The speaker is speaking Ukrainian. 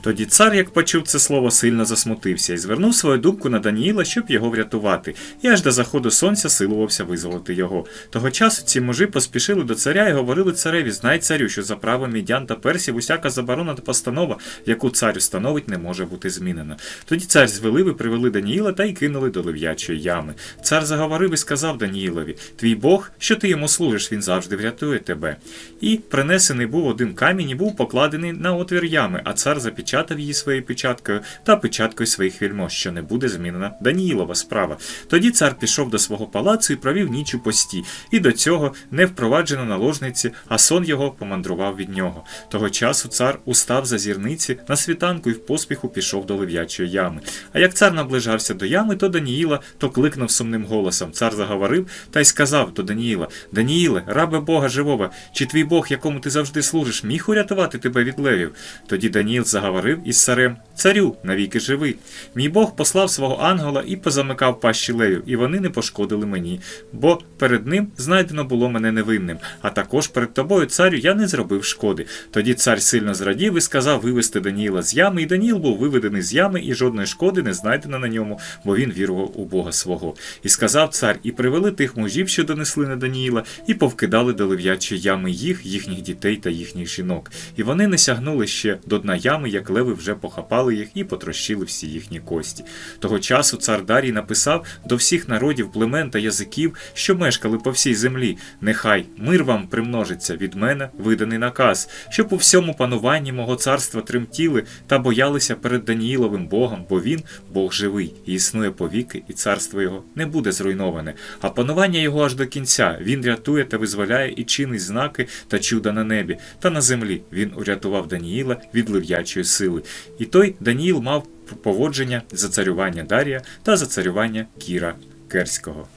Тоді цар, як почув це слово, сильно засмутився і звернув свою думку на Даніїла, щоб його врятувати, і аж до заходу сонця силувався визволити його. Того часу ці мужі поспішили до царя і говорили цареві: знай царю, що за правом мідян та персів усяка заборона та постанова, яку цар установить, не може бути змінена. Тоді цар звелив і привели Даніїла та й кинули до лев'ячої ями. Цар заговорив і сказав Даніїлові: Твій Бог, що ти йому служиш, він завжди врятує тебе. І принесений був один камінь і був покладений на отвір ями, а цар запечатав її своєю печаткою та печаткою своїх вільмож, що не буде змінена Даніїлова справа. Тоді цар пішов до свого палацу і провів ніч у пості, і до цього не впроваджено наложниці, а сон його помандрував від нього. Того часу цар устав за зірниці на світанку і в поспіху пішов до лев'ячої ями. А як цар наближався до ями, то Даніїла то кликнув сумним голосом. Цар заговорив та й сказав до Даніїла: Даніїле, рабе Бога живого, чи твій Бог, якому ти завжди служиш, міг урятувати тебе від левів? Тоді Даніїл заговорив із царем: Царю, навіки живий. Мій Бог послав свого ангела і позамикав пащі левів, і вони не пошкодили мені, бо перед ним знайдено було мене невинним, а також перед тобою, царю, я не зробив шкоди. Тоді цар сильно зрадів і сказав вивести Даніїла з ями, і Даніїл був виведений з ями, і жодної шкоди не знайдено на ньому, бо він вірував у Бога свого. І сказав цар, і привели тих мужів, що донесли на Даніїла, і повкидали до лев'ячої ями їх, їхніх дітей та їхніх жінок. І вони не сягнули ще до дна ями, як леви вже похапали їх і потрощили всі їхні кості. Того часу цар Дарій написав до всіх народів, племен та язиків, що мешкали по всій землі. Нехай мир вам примножиться від мене виданий наказ, щоб у всьому пануванні мого царства тремтіли та боялися перед Даніїловим Богом, бо він Бог живий і існує повіки, і царство його не буде зруйноване. А панування його аж до кінця. Він рятує та визволяє і чинить знаки та чуда на небі та на землі. Він урятував Даніїла від лив'ячої сили. І той Даніїл мав поводження за царювання Дарія та за царювання Кіра Керського.